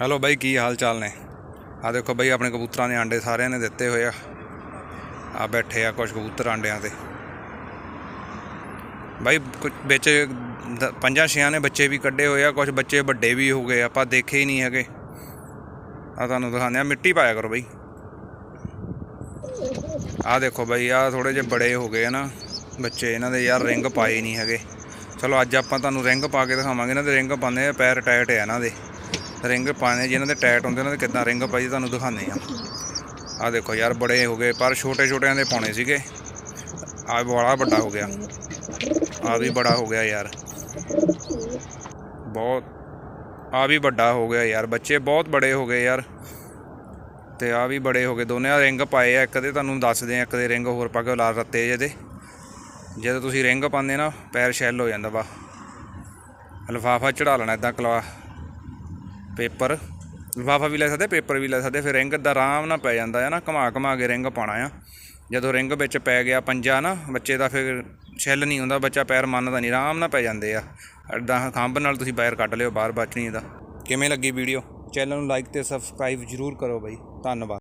Hello ਬਾਈ, ਕੀ ਹਾਲ ਚਾਲ ਨੇ? ਆ ਦੇਖੋ ਬਾਈ, ਆਪਣੇ ਕਬੂਤਰਾਂ ਦੇ ਆਂਡੇ ਸਾਰਿਆਂ ਨੇ ਦਿੱਤੇ ਹੋਏ ਆ। ਆ ਬੈਠੇ ਆ ਕੁਝ ਕਬੂਤਰ ਆਂਡਿਆਂ ਤੇ। ਬਾਈ ਕੁਝ ਵਿੱਚ ਪੰਜਾਂ ਛਿਆਂ ਨੇ ਬੱਚੇ ਵੀ ਕੱਢੇ ਹੋਏ ਆ ਕੁਝ ਬੱਚੇ ਵੱਡੇ ਵੀ ਹੋ ਗਏ, ਆਪਾਂ ਦੇਖੇ ਹੀ ਨਹੀਂ ਹੈਗੇ। ਆ ਤੁਹਾਨੂੰ ਦਿਖਾਉਂਦੇ ਆ, ਮਿੱਟੀ ਪਾਇਆ ਕਰੋ ਬਾਈ। ਆ ਦੇਖੋ ਬਾਈ ਆ ਥੋੜੇ ਜਿਹੇ ਬੜੇ ਹੋ ਗਏ ਆ ਨਾ ਬੱਚੇ, ਇਹਨਾਂ ਦੇ ਯਾਰ ਰਿੰਗ ਪਾਏ ਨਹੀਂ ਹੈਗੇ। ਚਲੋ ਅੱਜ ਆਪਾਂ ਤੁਹਾਨੂੰ ਰਿੰਗ ਪਾ ਕੇ ਦਿਖਾਵਾਂਗੇ, ਇਹਨਾਂ ਦੇ ਰਿੰਗ ਪਾਉਂਦੇ ਆ, ਪੈਰ ਟਾਈਟ ਆ ਇਹਨਾਂ ਦੇ। ਰਿੰਗ ਪਾਣੇ ਜਿਹਨਾਂ ਦੇ ਟਾਈਟ ਹੁੰਦੇ, ਉਹਨਾਂ ਦੇ ਕਿੱਦਾਂ ਰਿੰਗ ਪਾਈ ਤੁਹਾਨੂੰ ਦਿਖਾਉਂਦੇ ਆ ਆ ਦੇਖੋ ਯਾਰ, ਬੜੇ ਹੋ ਗਏ, ਪਰ ਛੋਟੇ ਛੋਟਿਆਂ ਦੇ ਪਾਉਣੇ ਸੀਗੇ। ਆ ਬੜਾ ਵੱਡਾ ਹੋ ਗਿਆ। ਆ ਵੀ ਬੜਾ ਹੋ ਗਿਆ ਯਾਰ। ਬਹੁਤ ਆ ਵੀ ਵੱਡਾ ਹੋ ਗਿਆ ਯਾਰ। ਬੱਚੇ ਬਹੁਤ ਬੜੇ ਹੋ ਗਏ ਯਾਰ। ਤੇ ਆ ਵੀ ਬੜੇ ਹੋ ਗਏ। ਦੋਨੇ ਆ ਰਿੰਗ ਪਾਏ ਆ। ਇੱਕ ਦੇ ਤੁਹਾਨੂੰ ਦੱਸਦੇ ਆ ਇੱਕ ਦੇ ਰਿੰਗ ਹੋਰ ਪਾ ਕੇ ਲਾਲ ਰੱਤੇ ਜਿਹਦੇ ਜਦੋਂ ਤੁਸੀਂ ਰਿੰਗ ਪਾਉਂਦੇ ਨਾ, ਪੈਰ ਸ਼ੈਲ ਹੋ ਜਾਂਦਾ ਵਾ। ਲਿਫਾਫਾ ਚੜਾ ਲੈਣਾ ਇਦਾਂ ਕਲਾ ਪੇਪਰ। ਲਿਫਾਫਾ ਵੀ ਲੈ ਸਕਦੇ, ਪੇਪਰ ਵੀ ਲੈ ਸਕਦੇ, ਫਿਰ ਰਿੰਗ ਦਾ ਆਰਾਮ ਨਾਲ ਪੈ ਜਾਂਦਾ ਹੈ ਨਾ, ਘੁਮਾ ਘੁਮਾ ਕੇ ਰਿੰਗ ਪਾਉਣਾ ਆ। ਜਦੋਂ ਰਿੰਗ ਵਿੱਚ ਪੈ ਗਿਆ ਪੰਜਾ ਨਾ, ਬੱਚੇ ਦਾ ਫਿਰ ਛਿੱਲ ਨਹੀਂ ਹੁੰਦਾ, ਬੱਚਾ ਪੈਰ ਮੰਨਦਾ ਨਹੀਂ, ਆਰਾਮ ਨਾਲ ਪੈ ਜਾਂਦੇ ਆ। ਇਦਾਂ ਖੰਭ ਨਾਲ ਤੁਸੀਂ ਪੈਰ ਕੱਢ ਲਿਓ, ਬਾਹਰ ਬਚਣੀ ਨਹੀਂ ਇਹਦਾ ਕਿਵੇਂ ਲੱਗੀ ਵੀਡੀਓ ਚੈਨਲ ਨੂੰ ਲਾਈਕ ਤੇ ਸਬਸਕ੍ਰਾਈਬ ਜ਼ਰੂਰ ਕਰੋ ਬਾਈ। ਧੰਨਵਾਦ।